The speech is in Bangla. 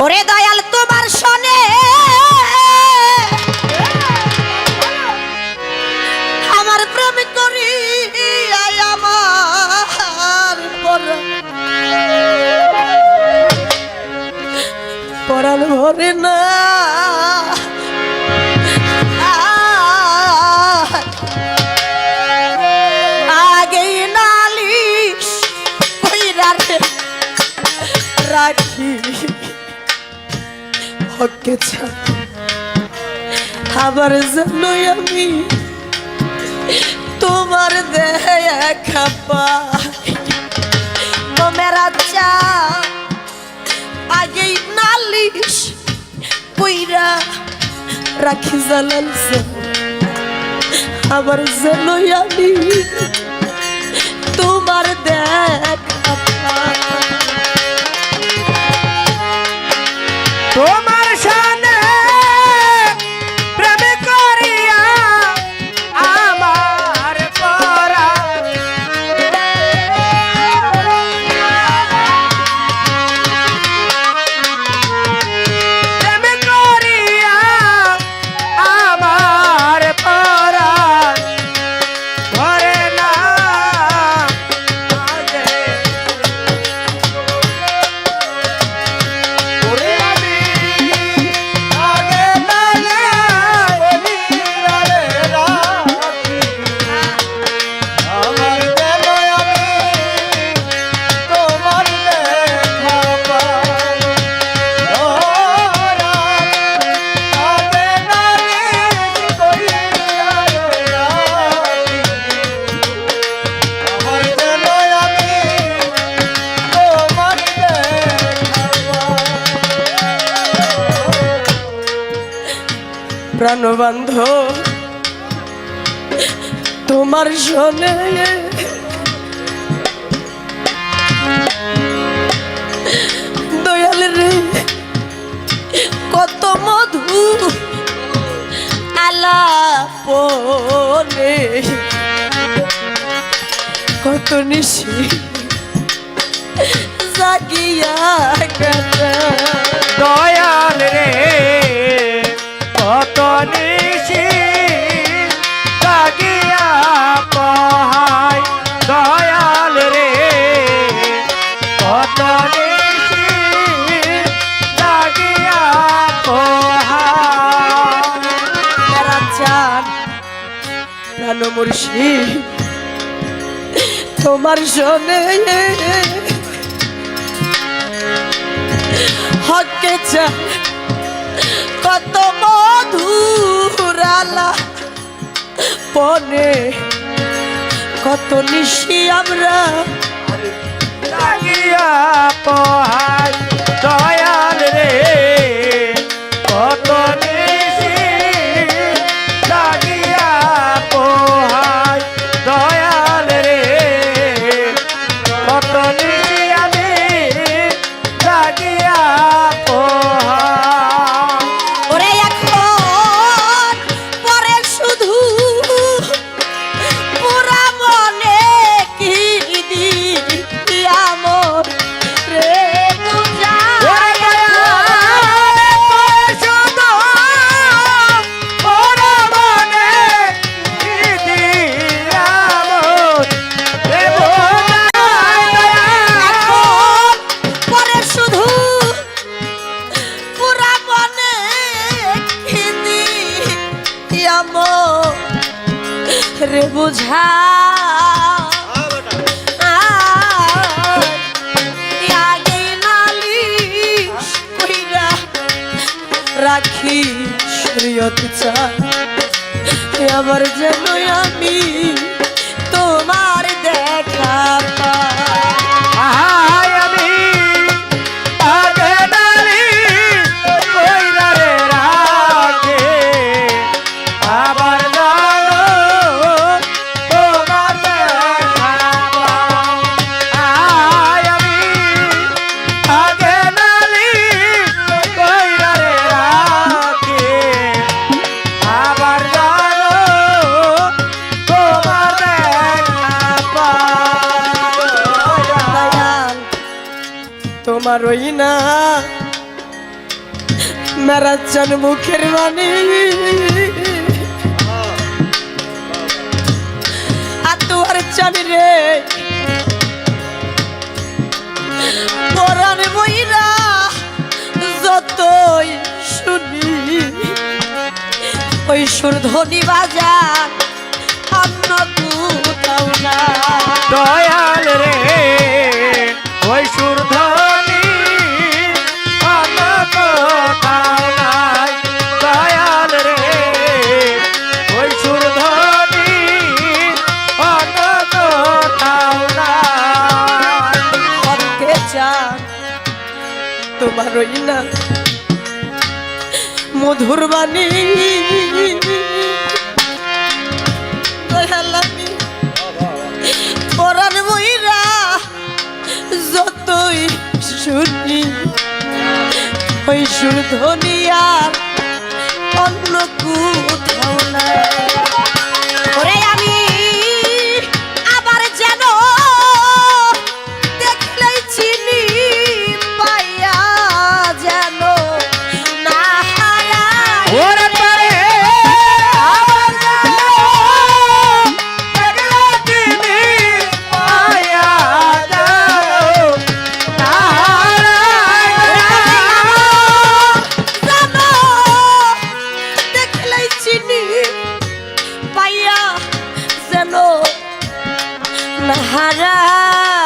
ওরে দয়াল তোমার শোনে। আমার প্রেম করি আমার পর- পরাণ ভরে না। আগেই কইরা রে আবার জানোই আমি তোমার দেখা পাই। ও মেরা চা আগেই নালিশ কইরা রাখি জালাল আবার জানোই আমি প্রাণবন্ধ। তোমার শোনে। দয়াল রে কত মধু আলাপনে। কত নিশি জাগিয়া কাটা প্রাণ মুর্শিদ। তোমার শোনে হকে কত মধুরালা পনে কত নিশি আমরা। জাগিয়া পহাই দিয়ামর রে বুঝা। রাখি শরীয়ত চাই। আবার যেন আমি ওই না। মেরা চান মুখের বাণী। আর তোর চান রে। পরাণ বইরা যতই শুনি, ওই সুর ধ্বনি বাজার কোথাও না। দয়াল রে। তোমার ওই না মধুর বাণী। পরাণ বইরা যতই শুনি, ওই সুর ধ্বনি অন্য কোথাও নাই। না